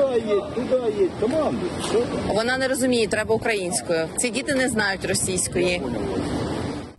Туда едь, туда едь, команду. Вона не розуміє, треба українською. Ці діти не знають російської.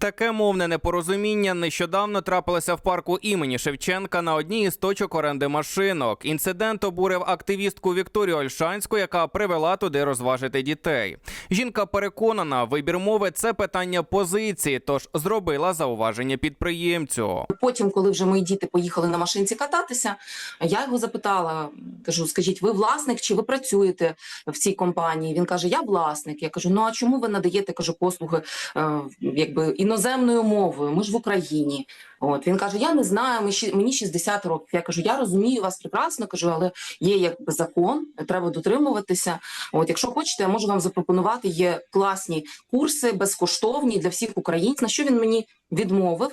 Таке мовне непорозуміння нещодавно трапилося в парку імені Шевченка на одній із точок оренди машинок. Інцидент обурив активістку Вікторію Ольшанську, яка привела туди розважити дітей. Жінка переконана, вибір мови це питання позиції, тож зробила зауваження підприємцю. Потім, коли вже мої діти поїхали на машинці кататися, я його запитала: кажу: скажіть, ви власник чи ви працюєте в цій компанії? Він каже: Я власник. Я кажу: ну а чому ви надаєте кажу, послуги е, якби іноземною мовою? Ми ж в Україні. От він каже: Я не знаю, мені 60 років. Я кажу, я розумію вас прекрасно, кажу, але є якби закон, треба дотримуватися. От, якщо хочете, я можу вам запропонувати. Є класні курси, безкоштовні для всіх українців. На що він мені відмовив?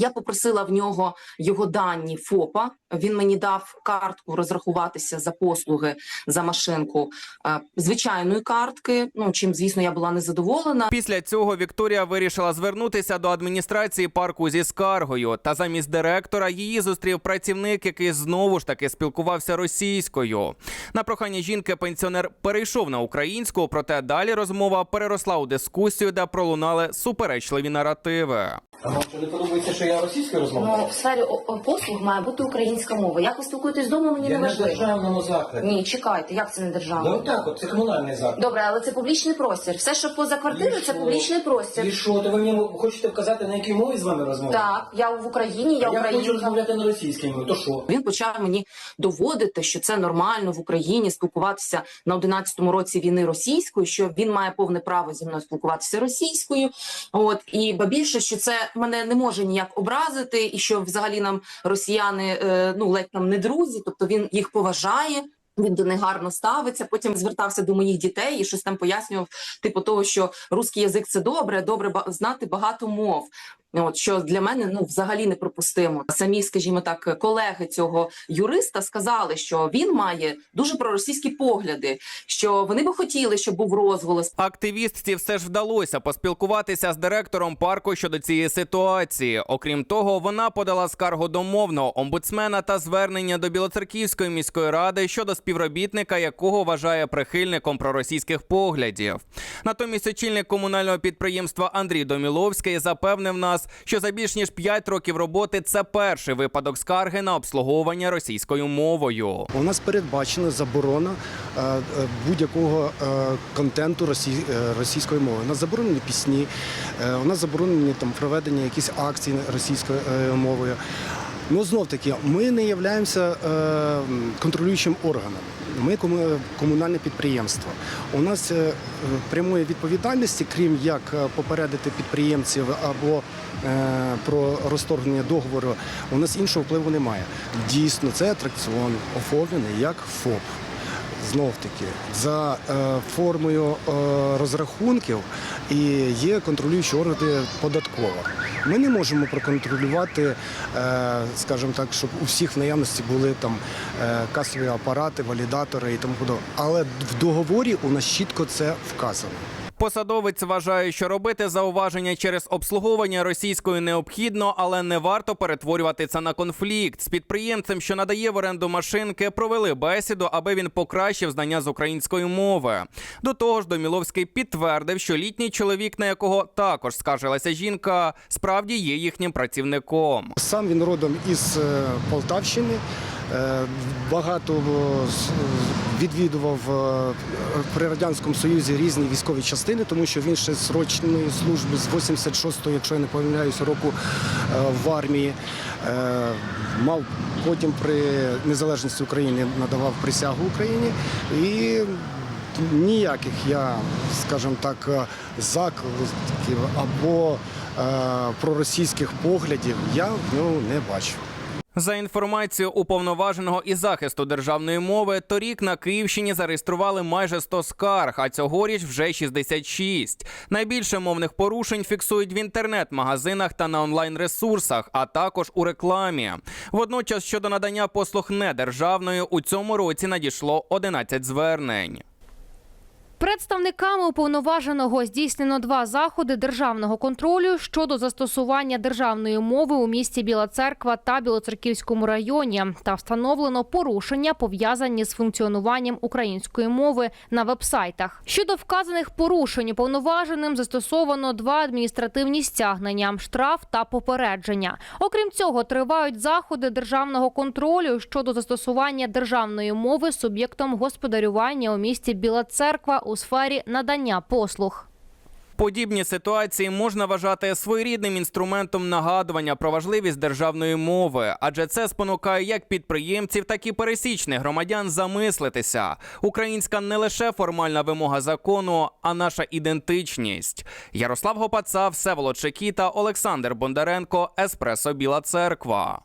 Я попросила в нього його дані ФОПа. Він мені дав картку розрахуватися за послуги за машинку е, звичайної картки. Ну чим, звісно, я була незадоволена. Після цього Вікторія вирішила звернутися до адміністрації парку зі скаргою. Та замість директора її зустрів працівник, який знову ж таки спілкувався російською. На прохання жінки пенсіонер перейшов на українську, проте далі розмова переросла у дискусію, де пролунали суперечливі наративи. А вам що не подобається, що я російською розмовляю? Ну, в сфері о- послуг має бути українська мова. Як ви спілкуєтесь вдома, мені Я не на важливо. державному закладі. Ні, чекайте, як це не Ну державна? отак, от це комунальний заклад. Добре, але це публічний простір. Все, що поза квартирою, це що? публічний простір. І що, то ви мені хочете вказати, на якій мові з вами розмовляти? Так, я в Україні, я я хочу українка. розмовляти на російській мові, то що? Він почав мені доводити, що це нормально в Україні спілкуватися на 11-му році війни російською, що він має повне право зі мною спілкуватися російською. От і ба більше, що це мене не може ніяк образити, і що взагалі нам росіяни е, ну ледь нам не друзі, тобто він їх поважає. Він до них гарно ставиться. Потім звертався до моїх дітей і щось там пояснював, типу того, що русський язик це добре, добре знати багато мов. От що для мене ну взагалі неприпустимо. Самі, скажімо так, колеги цього юриста сказали, що він має дуже проросійські погляди, що вони би хотіли, щоб був розголос. Активістці все ж вдалося поспілкуватися з директором парку щодо цієї ситуації. Окрім того, вона подала скаргу до мовного омбудсмена та звернення до Білоцерківської міської ради щодо співробітника, якого вважає прихильником проросійських поглядів. Натомість очільник комунального підприємства Андрій Доміловський запевнив нас, що за більш ніж 5 років роботи це перший випадок скарги на обслуговування російською мовою. У нас передбачена заборона е, е, будь-якого е, контенту росій, російської мови. У нас заборонені пісні, у нас заборонені там проведення якісь акцій російською мовою. Ну знов таки, ми не являємося е, контролюючим органом. Ми комунальне підприємство. У нас е, прямої відповідальності, крім як е, попередити підприємців або про розторгнення договору, у нас іншого впливу немає. Дійсно, це атракціон оформлений як ФОП. Знов таки, за е, формою е, розрахунків і є контролюючі органи податкова. Ми не можемо проконтролювати, е, скажімо так, щоб у всіх в наявності були там касові апарати, валідатори і тому подобне. Але в договорі у нас чітко це вказано. Посадовець вважає, що робити зауваження через обслуговування російською необхідно, але не варто перетворювати це на конфлікт. З підприємцем, що надає в оренду машинки, провели бесіду, аби він покращив знання з української мови. До того ж, Доміловський підтвердив, що літній чоловік, на якого також скаржилася жінка, справді є їхнім працівником. Сам він родом із е, Полтавщини. Е, Багато е, відвідував е, при Радянському Союзі різні військові частини, тому що він ще з срочної служби з 86-го, якщо я не помиляюся, року в армії. Мав потім при незалежності України надавав присягу Україні і ніяких я, скажімо так, закликів або проросійських поглядів я в нього не бачу. За інформацією уповноваженого із захисту державної мови, торік на Київщині зареєстрували майже 100 скарг, а цьогоріч вже 66. Найбільше мовних порушень фіксують в інтернет-магазинах та на онлайн-ресурсах, а також у рекламі. Водночас щодо надання послуг недержавної у цьому році надійшло 11 звернень. Представниками уповноваженого здійснено два заходи державного контролю щодо застосування державної мови у місті Біла Церква та Білоцерківському районі та встановлено порушення пов'язані з функціонуванням української мови на вебсайтах. Щодо вказаних порушень уповноваженим застосовано два адміністративні стягнення, штраф та попередження. Окрім цього, тривають заходи державного контролю щодо застосування державної мови суб'єктом господарювання у місті Біла Церква у сфері надання послуг. Подібні ситуації можна вважати своєрідним інструментом нагадування про важливість державної мови, адже це спонукає як підприємців, так і пересічних громадян замислитися. Українська не лише формальна вимога закону, а наша ідентичність. Ярослав Гопаца, Всеволод Шекіта, Олександр Бондаренко, Еспресо Біла Церква.